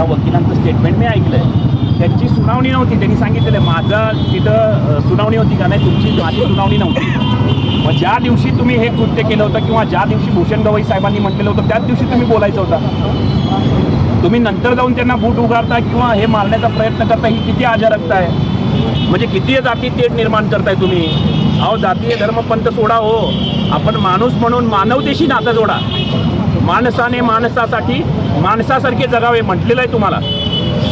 त्या वकिलांचं स्टेटमेंट मी ऐकलंय त्यांची सुनावणी नव्हती. त्यांनी सांगितलेलं आहे, माझं तिथं सुनावणी होती का नाही? तुमची माझी सुनावणी नव्हती. मग ज्या दिवशी तुम्ही हे कृत्य केलं होतं किंवा ज्या दिवशी भूषण गवई साहेबांनी म्हटलेलं होतं त्याच दिवशी तुम्ही बोलायचं होता. तुम्ही नंतर जाऊन त्यांना बूट उगारता किंवा हे मारण्याचा प्रयत्न करता ही किती आजारकता आहे? म्हणजे किती जाती तेट निर्माण करताय तुम्ही? अहो जातीय धर्मपंथ सोडा हो. आपण माणूस म्हणून मानवतेशी नातं जोडा. माणसाने माणसासाठी माणसासारखे जगावे म्हटलेलं आहे तुम्हाला.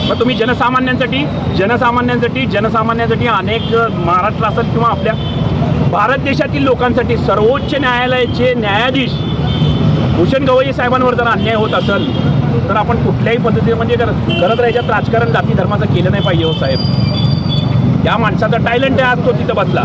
मग तुम्ही जनसामान्यांसाठी जनसामान्यांसाठी जनसामान्यांसाठी अनेक महाराष्ट्र किंवा आपल्या भारत देशातील लोकांसाठी सर्वोच्च न्यायालयाचे न्यायाधीश भूषण गवई साहेबांवर जर अन्याय होत असेल तर आपण कुठल्याही पद्धतीने म्हणजे जर करत तर राजकारण जाती धर्माचं केलं नाही पाहिजे हो साहेब. त्या माणसाचा टायलंट आहे आज तो तिथं बसला.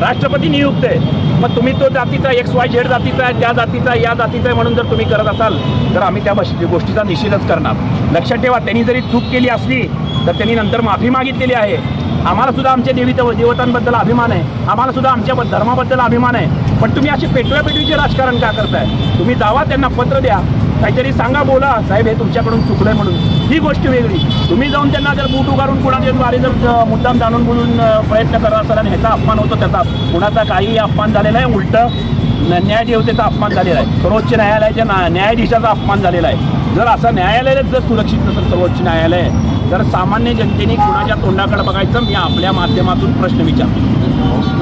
राष्ट्रपती नियुक्त आहे. मग तुम्ही तो जातीचा एक्स वाय झेड जातीचा आहे त्या जातीचा या जातीचा आहे म्हणून जर तुम्ही करत असाल तर आम्ही त्या गोष्टीचा निषेधच करणार. लक्षात ठेवा त्यांनी जरी चूक केली असली तर त्यांनी नंतर माफी मागितलेली आहे. आम्हाला सुद्धा आमच्या देवी देवतांबद्दल अभिमान आहे. आम्हाला सुद्धा आमच्या धर्माबद्दल अभिमान आहे. पण तुम्ही असे पेटव्या पेटवीचे राजकारण का करताय? तुम्ही जावा त्यांना पत्र द्या. काहीतरी सांगा बोला. साहेब हे तुमच्याकडून चुकलंय म्हणून. ही गोष्ट वेगळी. तुम्ही जाऊन त्यांना जर बूट उगारून कुणाच्या द्वारे जर मुद्दाम जाणून बोलून प्रयत्न करत असाल आणि ह्याचा अपमान होतो त्याचा कुणाचा काही अपमान झालेला आहे? उलटं न्यायदेवतेचा अपमान झालेला आहे. सर्वोच्च न्यायालयाच्या ना न्यायाधीशाचा अपमान झालेला आहे. जर असं न्यायालयाच जर सुरक्षित नसेल सर्वोच्च न्यायालय तर सामान्य जनतेने कुणाच्या तोंडाकडे बघायचं मी आपल्या माध्यमातून प्रश्न विचारतो.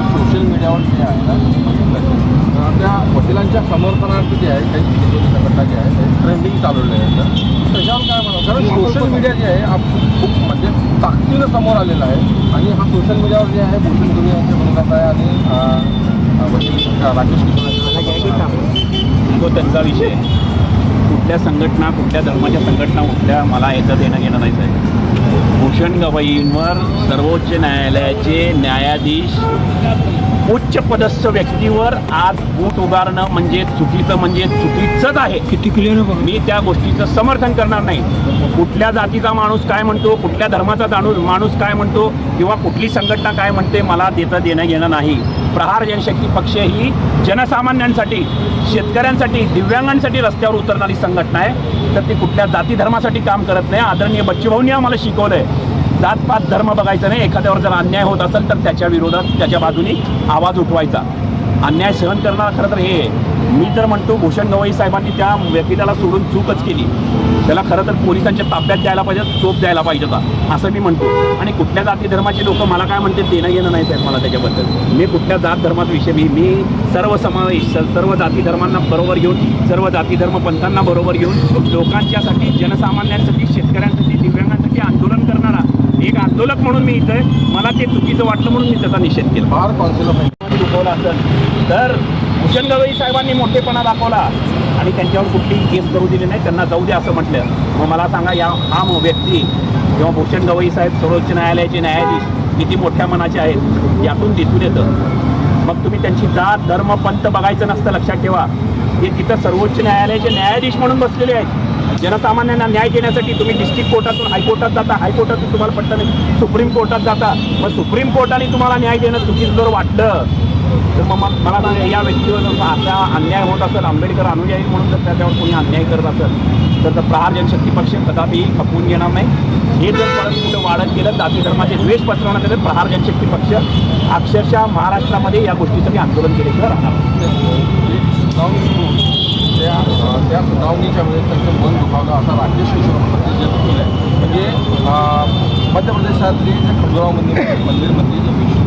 सोशल मीडियावर जे आहे ना अं, त्या वकिलांच्या समर्थनार्थ जे आहे काही संघटना जे आहे ट्रेंडिंग चालवलं आहे तर त्याच्यावर काय म्हणावं? कारण सोशल मीडिया जे आहे आप- खूप म्हणजे ताकदीनं समोर आलेला आहे. आणि हा सोशल मीडियावर जे आहे भूषण गुरु यांच्या विरोधात आहे आणि वकील राकेश किशोर तो त्यांचा विषय कुठल्या संघटना कुठल्या धर्माच्या संघटना कुठल्या मला याचं देणं घेणं नाही आहे भूषण गवईंवर सर्वोच्च न्यायालयाचे न्यायाधीश उच्च पदस्थ व्यक्तीवर आज बूट उगारणं म्हणजे चुकीचं म्हणजे चुकीचंच आहे. किती क्लिअर मी त्या गोष्टीचं समर्थन करणार नाही. कुठल्या जातीचा माणूस काय म्हणतो कुठल्या धर्माचा जाणूस माणूस काय म्हणतो किंवा कुठली संघटना काय म्हणते मला त्याचं देणं घेणं नाही. प्रहार जनशक्ती पक्ष ही जनसामान्यांसाठी शेतकऱ्यांसाठी दिव्यांगांसाठी रस्त्यावर उतरणारी संघटना आहे. तर ती कुठल्या जाती धर्मासाठी काम करत नाही. आदरणीय बच्चूभाऊंनी आम्हाला शिकवलं आहे जातपात धर्म बघायचा नाही एखाद्यावर जर अन्याय होत असेल तर त्याच्या विरोधात त्याच्या बाजूनी आवाज उठवायचा. अन्याय सहन करणारा खरं तर हे मी तर म्हणतो भूषण गवई साहेबांनी त्या व्यक्तीला सोडून चूकच केली. त्याला खरं तर पोलिसांच्या ताब्यात द्यायला पाहिजे चोप द्यायला पाहिजे होता असं मी म्हणतो. आणि कुठल्या जाती धर्माचे लोक मला काय म्हणते देणं घेणं नाही साहेब मला त्याच्याबद्दल. मी कुठल्या जात धर्माचा विषय मी मी सर्व समावेश सर्व जाती धर्मांना बरोबर घेऊन सर्व जाती धर्म पंथांना बरोबर घेऊन लोकांच्यासाठी जनसामान्यांसाठी शेतकऱ्यांसाठी दिव्यांगांसाठी आंदोलन करणारा एक आंदोलक म्हणून मी इथं मला ते चुकीचं वाटलं म्हणून मी त्याचा निषेध केला. बार कौन्सिल ऑफ इंडिया असेल. तर भूषण गवई साहेबांनी मोठेपणा दाखवला. आणि त्यांच्यावर कुठलीही केस करू दिली नाही. त्यांना जाऊ दे असं म्हटलं. मग मला सांगा या हा व्यक्ती किंवा भूषण गवई साहेब सर्वोच्च न्यायालयाचे न्यायाधीश किती मोठ्या मनाचे आहेत यातून दिसून येतं मग तुम्ही त्यांची जात धर्म पंत बघायचं नसतं लक्षात ठेवा. हे तिथं सर्वोच्च न्यायालयाचे न्यायाधीश म्हणून बसलेले आहेत. जनसामान्यांना न्याय देण्यासाठी तुम्ही डिस्ट्रिक्ट कोर्टातून हायकोर्टात जाता. हायकोर्टातून तुम्हाला पटलं नाही. सुप्रीम कोर्टात जाता. मग सुप्रीम कोर्टाने तुम्हाला न्याय देणं चुकीचं जर वाटलं तर मग मग मला सांगा या व्यक्तीवर असा अन्याय होत असेल आंबेडकर अनुयायी म्हणून जर त्याच्यावर कोणी अन्याय करत असेल तर प्रहार जनशक्ती पक्ष कदापि खपवून घेणार नाही. हे जर परत कुठं वाढत गेलं जाती धर्माचे द्वेष पसरवण्यात आले प्रहार जनशक्ती पक्ष अक्षरशः महाराष्ट्रामध्ये या गोष्टीसाठी आंदोलन केल्याशिवाय राहणार त्या त्या सुनावणीच्या वेळेस त्यांचं मन दुखावलं असा राकेश किशोर जे वकील आहे म्हणजे मध्य प्रदेशातली जे खंडोराव मंदिर मंदिरमधली जी